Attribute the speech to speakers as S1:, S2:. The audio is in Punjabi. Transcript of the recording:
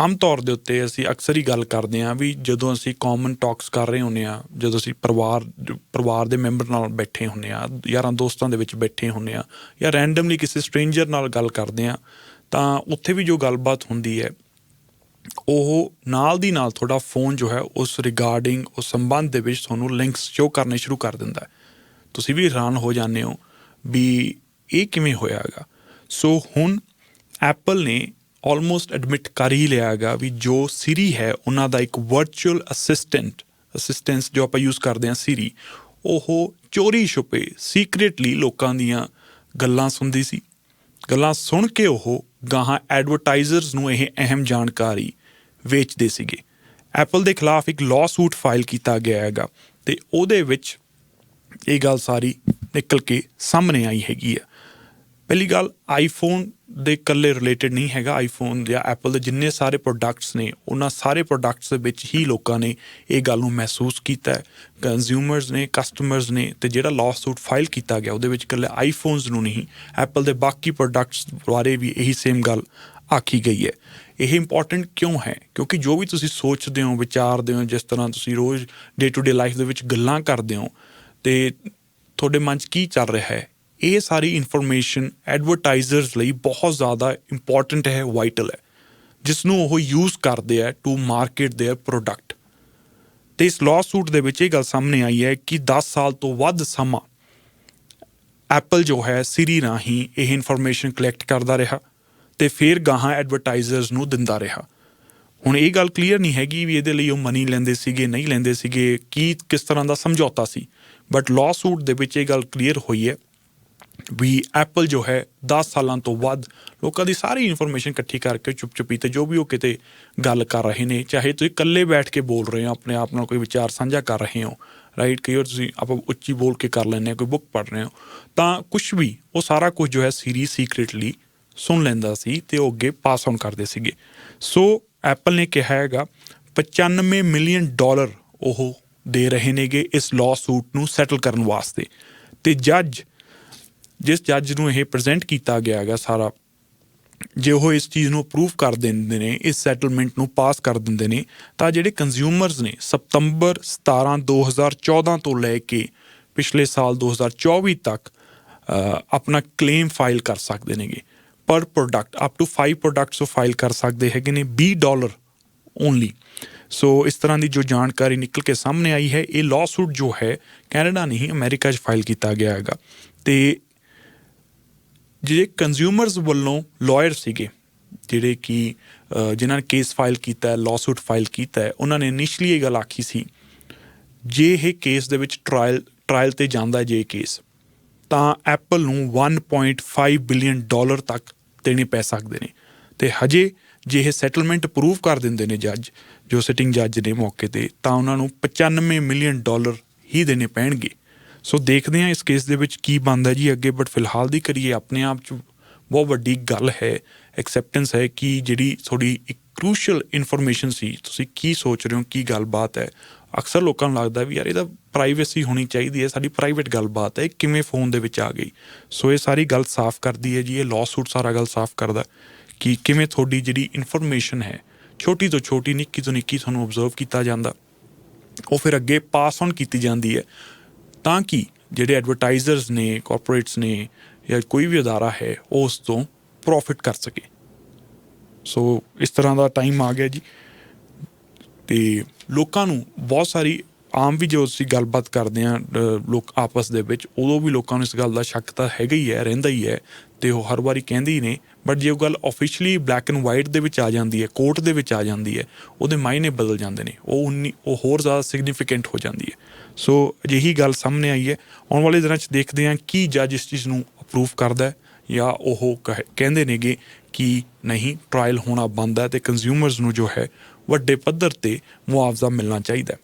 S1: ਆਮ ਤੌਰ ਦੇ ਉੱਤੇ ਅਸੀਂ ਅਕਸਰ ਹੀ ਗੱਲ ਕਰਦੇ ਹਾਂ ਵੀ ਜਦੋਂ ਅਸੀਂ ਕਾਮਨ ਟਾਕਸ ਕਰ ਰਹੇ ਹੁੰਨੇ ਆ ਜਦੋਂ ਅਸੀਂ ਪਰਿਵਾਰ ਪਰਿਵਾਰ ਦੇ ਮੈਂਬਰ ਨਾਲ ਬੈਠੇ ਹੁੰਨੇ ਆ ਯਾਰਾਂ ਦੋਸਤਾਂ ਦੇ ਵਿੱਚ ਬੈਠੇ ਹੁੰਨੇ ਆ ਜਾਂ ਰੈਂਡਮਲੀ ਕਿਸੇ ਸਟ੍ਰੇਂਜਰ ਨਾਲ ਗੱਲ ਕਰਦੇ ਆ ਤਾਂ ਉੱਥੇ ਵੀ ਜੋ ਗੱਲਬਾਤ ਹੁੰਦੀ ਹੈ, ਉਹ ਨਾਲ ਦੀ ਨਾਲ ਤੁਹਾਡਾ ਫੋਨ ਜੋ ਹੈ ਉਸ ਰਿਗਾਰਡਿੰਗ ਉਸ ਸੰਬੰਧ ਦੇ ਵਿੱਚ ਤੁਹਾਨੂੰ ਲਿੰਕਸ ਸ਼ੋ ਕਰਨੇ ਸ਼ੁਰੂ ਕਰ ਦਿੰਦਾ ਹੈ। ਤੁਸੀਂ ਵੀ ਹੈਰਾਨ ਹੋ ਜਾਂਦੇ ਹੋ ਵੀ ਇਹ ਕਿਵੇਂ ਹੋਇਆਗਾ ਸੋ ਹੁਣ ਐਪਲ ਨੇ ਆਲਮੋਸਟ ਐਡਮਿਟ ਕਰ ਹੀ ਲਿਆ ਹੈਗਾ ਵੀ ਜੋ ਸਿਰੀ ਹੈ ਉਹਨਾਂ ਦਾ ਇੱਕ ਵਰਚੁਅਲ ਅਸਿਸਟੈਂਟ ਅਸਿਸਟੈਂਸ ਜੋ ਆਪਾਂ ਯੂਜ਼ ਕਰਦੇ ਹਾਂ ਸਿਰੀ ਉਹ ਚੋਰੀ ਛੁਪੇ ਸੀਕ੍ਰੀਟਲੀ ਲੋਕਾਂ ਦੀਆਂ ਗੱਲਾਂ ਸੁਣਦੀ ਸੀ ਗੱਲਾਂ ਸੁਣ ਕੇ ਉਹ ਗਾਹਾਂ ਐਡਵਰਟਾਈਜ਼ਰਸ ਨੂੰ ਇਹ ਅਹਿਮ ਜਾਣਕਾਰੀ ਵੇਚਦੇ ਸੀਗੇ ਐਪਲ ਦੇ ਖਿਲਾਫ ਇੱਕ ਲਾਅ ਸੂਟ ਫਾਈਲ ਕੀਤਾ ਗਿਆ ਹੈਗਾ ਤੇ ਉਹਦੇ ਵਿੱਚ ਇਹ ਗੱਲ ਸਾਰੀ ਨਿਕਲ ਕੇ ਸਾਹਮਣੇ ਆਈ ਹੈਗੀ ਆ ਪਹਿਲੀ ਗੱਲ ਆਈਫੋਨ ਦੇ ਇਕੱਲੇ ਰਿਲੇਟਡ ਨਹੀਂ ਹੈਗਾ। ਆਈਫੋਨ ਜਾਂ ਐਪਲ ਦੇ ਜਿੰਨੇ ਸਾਰੇ ਪ੍ਰੋਡਕਟਸ ਨੇ, ਉਹਨਾਂ ਸਾਰੇ ਪ੍ਰੋਡਕਟਸ ਦੇ ਵਿੱਚ ਹੀ ਲੋਕਾਂ ਨੇ ਇਹ ਗੱਲ ਨੂੰ ਮਹਿਸੂਸ ਕੀਤਾ ਹੈ। ਕੰਜ਼ਿਊਮਰਸ ਨੇ ਕਸਟਮਰਸ ਨੇ ਤੇ ਜਿਹੜਾ ਲਾਅ ਸੂਟ ਫਾਈਲ ਕੀਤਾ ਗਿਆ, ਉਹਦੇ ਵਿੱਚ ਇਕੱਲੇ ਆਈਫੋਨਸ ਨੂੰ ਨਹੀਂ ਐਪਲ ਦੇ ਬਾਕੀ ਪ੍ਰੋਡਕਟਸ ਬਾਰੇ ਵੀ ਇਹੀ ਸੇਮ ਗੱਲ ਆਖੀ ਗਈ ਹੈ। ਇਹ ਇੰਪੋਰਟੈਂਟ ਕਿਉਂ ਹੈ? ਕਿਉਂਕਿ ਜੋ ਵੀ ਤੁਸੀਂ ਸੋਚਦੇ ਹੋ, ਵਿਚਾਰਦੇ ਹੋ, ਜਿਸ ਤਰ੍ਹਾਂ ਤੁਸੀਂ ਰੋਜ਼ ਡੇ ਟੂ ਡੇ ਲਾਈਫ ਦੇ ਵਿੱਚ ਗੱਲਾਂ ਕਰਦੇ ਹੋ, ਤੇ ਤੁਹਾਡੇ ਮਨ 'ਚ ਕੀ ਚੱਲ ਰਿਹਾ ਹੈ? ਇਹ ਸਾਰੀ ਇਨਫੋਰਮੇਸ਼ਨ ਐਡਵਰਟਾਈਜ਼ਰਸ ਲਈ ਬਹੁਤ ਜ਼ਿਆਦਾ ਇੰਪੋਰਟੈਂਟ ਹੈ ਵਾਈਟਲ ਹੈ ਜਿਸ ਨੂੰ ਉਹ ਯੂਜ਼ ਕਰਦੇ ਆ ਟੂ ਮਾਰਕੀਟ देयर ਪ੍ਰੋਡਕਟ ਤੇ ਇਸ ਲਾਅ ਸੂਟ ਦੇ ਵਿੱਚ ਇਹ ਗੱਲ ਸਾਹਮਣੇ ਆਈ ਹੈ ਕਿ 10 ਸਾਲ ਤੋਂ ਵੱਧ ਸਮਾਂ ਐਪਲ ਜੋ ਹੈ ਸਿਰੀ ਰਾਹੀਂ ਇਹ ਇਨਫੋਰਮੇਸ਼ਨ ਕਲੈਕਟ ਕਰਦਾ ਰਿਹਾ ਤੇ ਫਿਰ ਗਾਹਾਂ ਐਡਵਰਟਾਈਜ਼ਰਸ ਨੂੰ ਦਿੰਦਾ ਰਿਹਾ ਹੁਣ ਇਹ ਗੱਲ ਕਲੀਅਰ ਨਹੀਂ ਹੈਗੀ ਵੀ ਇਹਦੇ ਲਈ ਉਹ ਮਨੀ ਲੈਂਦੇ ਸੀਗੇ ਨਹੀਂ ਲੈਂਦੇ ਸੀਗੇ ਕੀ ਕਿਸ ਤਰ੍ਹਾਂ ਦਾ ਸਮਝੌਤਾ ਸੀ ਬਟ ਲਾਅ ਸੂਟ ਦੇ ਵਿੱਚ ਇਹ ਗੱਲ ਕਲੀਅਰ ਹੋਈ ਹੈ ਵੀ ਐਪਲ ਜੋ ਹੈ 10 ਸਾਲਾਂ ਤੋਂ ਵੱਧ ਲੋਕਾਂ ਦੀ ਸਾਰੀ ਇਨਫੋਰਮੇਸ਼ਨ ਇਕੱਠੀ ਕਰਕੇ ਚੁੱਪ ਚੁਪੀ ਤੇ ਜੋ ਵੀ ਉਹ ਕਿਤੇ ਗੱਲ ਕਰ ਰਹੇ ਨੇ, ਚਾਹੇ ਤੁਸੀਂ ਇਕੱਲੇ ਬੈਠ ਕੇ ਬੋਲ ਰਹੇ ਹੋ, ਆਪਣੇ ਆਪ ਨਾਲ ਕੋਈ ਵਿਚਾਰ ਸਾਂਝਾ ਕਰ ਰਹੇ ਹੋ ਰਾਈਟ ਕਈ ਵਾਰ ਤੁਸੀਂ ਆਪਾਂ ਉੱਚੀ ਬੋਲ ਕੇ ਕਰ ਲੈਂਦੇ ਹੋ, ਕੋਈ ਬੁੱਕ ਪੜ੍ਹ ਰਹੇ ਹੋ, ਤਾਂ ਕੁਝ ਵੀ ਉਹ ਸਾਰਾ ਕੁਝ ਜੋ ਹੈ ਸੀਰੀ ਸੀਕ੍ਰੀਟਲੀ ਸੁਣ ਲੈਂਦਾ ਸੀ ਤੇ ਉਹ ਅੱਗੇ ਪਾਸ ਆਨ ਕਰਦੇ ਸੀਗੇ। ਸੋ ਐਪਲ ਨੇ ਕਿਹਾ ਹੈਗਾ 95 ਮਿਲੀਅਨ ਡਾਲਰ ਉਹ ਦੇ ਰਹੇ ਨੇਗੇ ਇਸ ਲਾਅ ਸੂਟ ਨੂੰ ਸੈਟਲ ਕਰਨ ਵਾਸਤੇ। ਤੇ ਜੱਜ ਜਿਸ ਜੱਜ ਨੂੰ ਇਹ ਪ੍ਰੈਜ਼ੈਂਟ ਕੀਤਾ ਗਿਆ ਹੈਗਾ ਸਾਰਾ, ਜੇ ਉਹ ਇਸ ਚੀਜ਼ ਨੂੰ ਅਪਰੂਵ ਕਰ ਦਿੰਦੇ ਨੇ, ਇਸ ਸੈਟਲਮੈਂਟ ਨੂੰ ਪਾਸ ਕਰ ਦਿੰਦੇ ਨੇ, ਤਾਂ ਜਿਹੜੇ ਕੰਜ਼ਿਊਮਰਸ ਨੇ ਸਤੰਬਰ 17 2014 ਤੋਂ ਲੈ ਕੇ ਪਿਛਲੇ ਸਾਲ 2024 ਤੱਕ ਆਪਣਾ ਕਲੇਮ ਫਾਈਲ ਕਰ ਸਕਦੇ ਨੇਗੇ। ਪਰ ਪ੍ਰੋਡਕਟ ਅਪ ਟੂ 5 ਪ੍ਰੋਡਕਟਸ ਉਹ ਫਾਈਲ ਕਰ ਸਕਦੇ ਹੈਗੇ ਨੇ 20 ਡਾਲਰ ਓਨਲੀ ਸੋ ਇਸ ਤਰ੍ਹਾਂ ਦੀ ਜੋ ਜਾਣਕਾਰੀ ਨਿਕਲ ਕੇ ਸਾਹਮਣੇ ਆਈ ਹੈ, ਇਹ ਲਾਅ ਸੂਟ ਜੋ ਹੈ, ਕੈਨੇਡਾ ਨਹੀਂ, ਅਮਰੀਕਾ 'ਚ ਫਾਈਲ ਕੀਤਾ ਗਿਆ ਹੈਗਾ। ਤੇ ਜਿਹੜੇ ਕੰਜ਼ਿਊਮਰਸ ਵੱਲੋਂ ਲਾਇਰ ਸੀਗੇ, ਜਿਹੜੇ ਕਿ ਜਿਨ੍ਹਾਂ ਨੇ ਕੇਸ ਫਾਈਲ ਕੀਤਾ ਹੈ ਲਾਸੂਟ ਫਾਈਲ ਕੀਤਾ ਹੈ, ਉਹਨਾਂ ਨੇ ਇਨੀਸ਼ੀਅਲੀ ਇਹ ਗੱਲ ਆਖੀ ਸੀ, ਜੇ ਇਹ ਕੇਸ ਦੇ ਵਿੱਚ ਟ੍ਰਾਇਲ ਟ੍ਰਾਇਲ ਤੇ ਜਾਂਦਾ ਹੈ ਜੇ ਕੇਸ ਤਾਂ ਐਪਲ ਨੂੰ 1.5 ਬਿਲੀਅਨ ਡਾਲਰ ਤੱਕ ਦੇਣੇ ਪੈ ਸਕਦੇ ਨੇ। ਤੇ ਹਜੇ ਜੇ ਇਹ ਸੈਟਲਮੈਂਟ ਅਪਰੂਵ ਕਰ ਦਿੰਦੇ ਨੇ ਜੱਜ ਜੋ ਸਿਟਿੰਗ ਜੱਜ ਨੇ ਮੌਕੇ ਤੇ, ਤਾਂ ਉਹਨਾਂ ਨੂੰ 95 ਮਿਲੀਅਨ ਡਾਲਰ ਹੀ ਦੇਣੇ ਪੈਣਗੇ। ਸੋ ਦੇਖਦੇ ਹਾਂ ਇਸ ਕੇਸ ਦੇ ਵਿੱਚ ਕੀ ਬਣਦਾ ਜੀ ਅੱਗੇ ਬਟ ਫਿਲਹਾਲ ਦੀ ਕਰੀਏ, ਆਪਣੇ ਆਪ ਚ ਬਹੁਤ ਵੱਡੀ ਗੱਲ ਹੈ ਐਕਸੈਪਟੈਂਸ ਹੈ ਕਿ ਜਿਹੜੀ ਥੋੜੀ ਇੱਕ ਕ੍ਰੂਸ਼ੀਅਲ ਇਨਫੋਰਮੇਸ਼ਨ ਸੀ, ਤੁਸੀਂ ਕੀ ਸੋਚ ਰਹੇ ਹੋ, ਕੀ ਗੱਲਬਾਤ ਹੈ। ਅਕਸਰ ਲੋਕਾਂ ਨੂੰ ਲੱਗਦਾ ਵੀ ਯਾਰ ਇਹਦਾ ਪ੍ਰਾਈਵੇਸੀ ਹੋਣੀ ਚਾਹੀਦੀ ਹੈ, ਸਾਡੀ ਪ੍ਰਾਈਵੇਟ ਗੱਲਬਾਤ ਹੈ ਕਿਵੇਂ ਫੋਨ ਦੇ ਵਿੱਚ ਆ ਗਈ। ਸੋ ਇਹ ਸਾਰੀ ਗੱਲ ਸਾਫ਼ ਕਰਦੀ ਹੈ ਜੀ, ਇਹ ਲਾਅ ਸੂਟ ਸਾਰਾ ਗੱਲ ਸਾਫ਼ ਕਰਦਾ ਕਿ ਕਿਵੇਂ ਤੁਹਾਡੀ ਜਿਹੜੀ ਇਨਫੋਰਮੇਸ਼ਨ ਹੈ, ਛੋਟੀ ਤੋਂ ਛੋਟੀ, ਨਿੱਕੀ ਤੋਂ ਨਿੱਕੀ ਤੁਹਾਨੂੰ ਆਬਜ਼ਰਵ ਕੀਤਾ ਜਾਂਦਾ। ਉਹ ਫਿਰ ਅੱਗੇ ਪਾਸ ਔਨ ਕੀਤੀ ਜਾਂਦੀ ਹੈ। ਤਾਂ ਕਿ ਜਿਹੜੇ ਐਡਵਰਟਾਈਜ਼ਰਸ ਨੇ ਕਾਰਪੋਰੇਟਸ ਨੇ ਜਾਂ ਕੋਈ ਵੀ ਅਦਾਰਾ ਹੈ, ਉਹ ਉਸ ਤੋਂ ਪ੍ਰੋਫਿਟ ਕਰ ਸਕੇ। ਸੋ ਇਸ ਤਰ੍ਹਾਂ ਦਾ ਟਾਈਮ ਆ ਗਿਆ ਜੀ। ਤੇ ਲੋਕਾਂ ਨੂੰ ਬਹੁਤ ਸਾਰੀ ਆਮ ਵੀ ਜੋ ਅਸੀਂ ਗੱਲਬਾਤ ਕਰਦੇ ਆ ਲੋਕ ਆਪਸ ਦੇ ਵਿੱਚ, ਉਦੋਂ ਵੀ ਲੋਕਾਂ ਨੂੰ ਇਸ ਗੱਲ ਦਾ ਸ਼ੱਕ ਤਾਂ ਹੈਗਾ ਹੀ ਹੈ, ਰਹਿੰਦਾ ਹੀ ਹੈ। ਤੇ ਉਹ ਹਰ ਵਾਰੀ ਕਹਿੰਦੇ ਹੀ ਨੇ ਬਟ ਜੇ ਉਹ ਗੱਲ ਆਫੀਸ਼ੀਅਲੀ ਬਲੈਕ ਐਂਡ ਵਾਈਟ ਦੇ ਵਿੱਚ ਆ ਜਾਂਦੀ ਹੈ ਕੋਰਟ ਦੇ ਵਿੱਚ ਆ ਜਾਂਦੀ ਹੈ, ਉਹਦੇ ਮਾਇਨੇ ਬਦਲ ਜਾਂਦੇ ਨੇ, ਉਹ ਉਨੀ, ਉਹ ਹੋਰ ਜ਼ਿਆਦਾ ਸਿਗਨੀਫੀਕੈਂਟ ਹੋ ਜਾਂਦੀ ਹੈ। ਸੋ ਅਜਿਹੀ ਗੱਲ ਸਾਹਮਣੇ ਆਈ ਹੈ। ਆਉਣ ਵਾਲੇ ਦਿਨਾਂ 'ਚ ਦੇਖਦੇ ਹਾਂ ਕੀ ਜੱਜ ਇਸ ਚੀਜ਼ ਨੂੰ ਅਪਰੂਵ ਕਰਦਾ ਹੈ ਜਾਂ ਉਹ ਕਹੇ- ਕਹਿੰਦੇ ਨੇਗੇ ਕਿ ਨਹੀਂ ਟ੍ਰਾਇਲ ਹੋਣਾ ਬੰਦ ਹੈ ਤੇ ਕੰਜ਼ਿਊਮਰਸ ਨੂੰ ਜੋ ਹੈ ਵੱਡੇ ਪੱਧਰ ਤੇ ਮੁਆਵਜ਼ਾ ਮਿਲਣਾ ਚਾਹੀਦਾ ਹੈ।